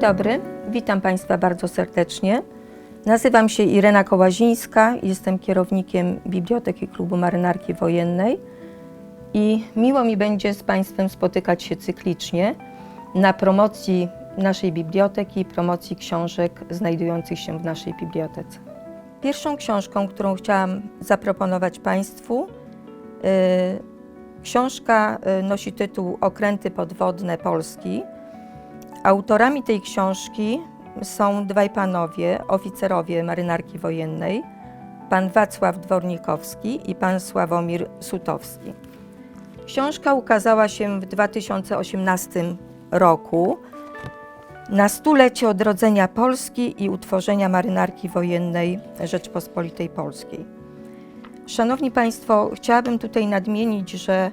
dobry, witam Państwa bardzo serdecznie. Nazywam się Irena Kołazińska, jestem kierownikiem Biblioteki Klubu Marynarki Wojennej i miło mi będzie z Państwem spotykać się cyklicznie na promocji naszej biblioteki, promocji książek znajdujących się w naszej bibliotece. Pierwszą książką, którą chciałam zaproponować Państwu, y, książka y, nosi tytuł Okręty podwodne Polski. Autorami tej książki są dwaj panowie, oficerowie marynarki wojennej, pan Wacław Dwornikowski i pan Sławomir Sutowski. Książka ukazała się w 2018 roku na stulecie odrodzenia Polski i utworzenia marynarki wojennej Rzeczpospolitej Polskiej. Szanowni Państwo, chciałabym tutaj nadmienić, że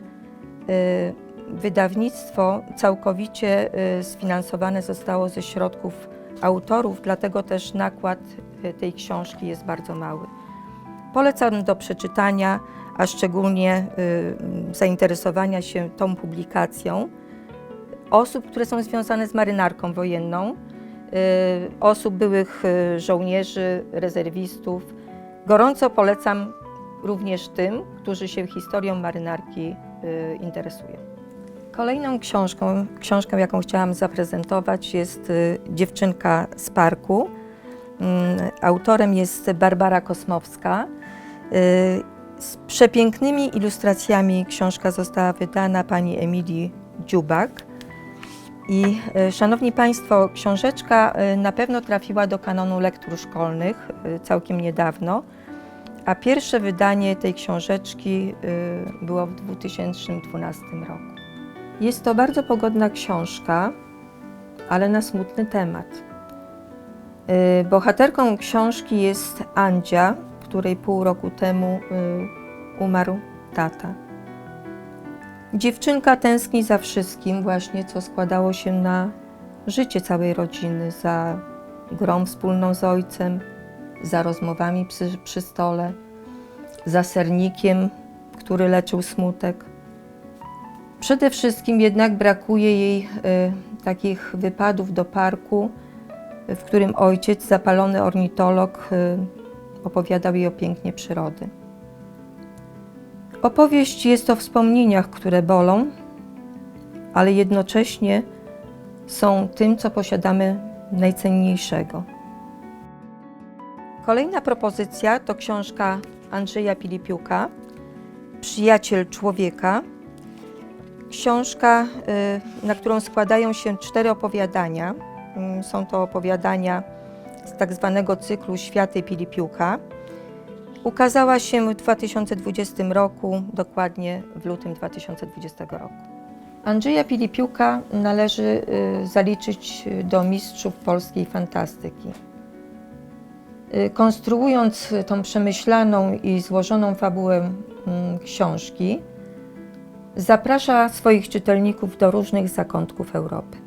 y, wydawnictwo całkowicie y, sfinansowane zostało ze środków autorów, dlatego też nakład y, tej książki jest bardzo mały. Polecam do przeczytania, a szczególnie y, zainteresowania się tą publikacją osób, które są związane z marynarką wojenną, osób byłych żołnierzy, rezerwistów. Gorąco polecam również tym, którzy się historią marynarki interesują. Kolejną książką, książką, jaką chciałam zaprezentować, jest y, Dziewczynka z parku. Mm, Autorem jest Barbara Kosmowska. Y, Z przepięknymi ilustracjami książka została wydana pani Emilii Dziubak. I y, szanowni Państwo, książeczka na pewno trafiła do kanonu lektur szkolnych całkiem niedawno, a pierwsze wydanie tej książeczki było w 2012 roku. Jest to bardzo pogodna książka, ale na smutny temat. Y, Bohaterką książki jest Andzia, której pół roku temu y, umarł tata. Dziewczynka tęskni za wszystkim, właśnie co składało się na życie całej rodziny, za grą wspólną z ojcem, za rozmowami przy, przy stole, za sernikiem, który leczył smutek. Przede wszystkim jednak brakuje jej y, takich wypadów do parku, w którym ojciec, zapalony ornitolog, y, opowiadał jej o pięknie przyrody. Opowieść jest o wspomnieniach, które bolą, ale jednocześnie są tym, co posiadamy najcenniejszego. Kolejna propozycja to książka Andrzeja Pilipiuka, Przyjaciel człowieka. Książka, y, na którą składają się cztery opowiadania. Mm, Są to opowiadania z tak zwanego cyklu Światy Pilipiuka. Ukazała się w 2020 roku, dokładnie w lutym 2020 roku. Andrzeja Pilipiuka należy y, zaliczyć do mistrzów polskiej fantastyki. Y, Konstruując tą przemyślaną i złożoną fabułę mm, książki, zaprasza swoich czytelników do różnych zakątków Europy.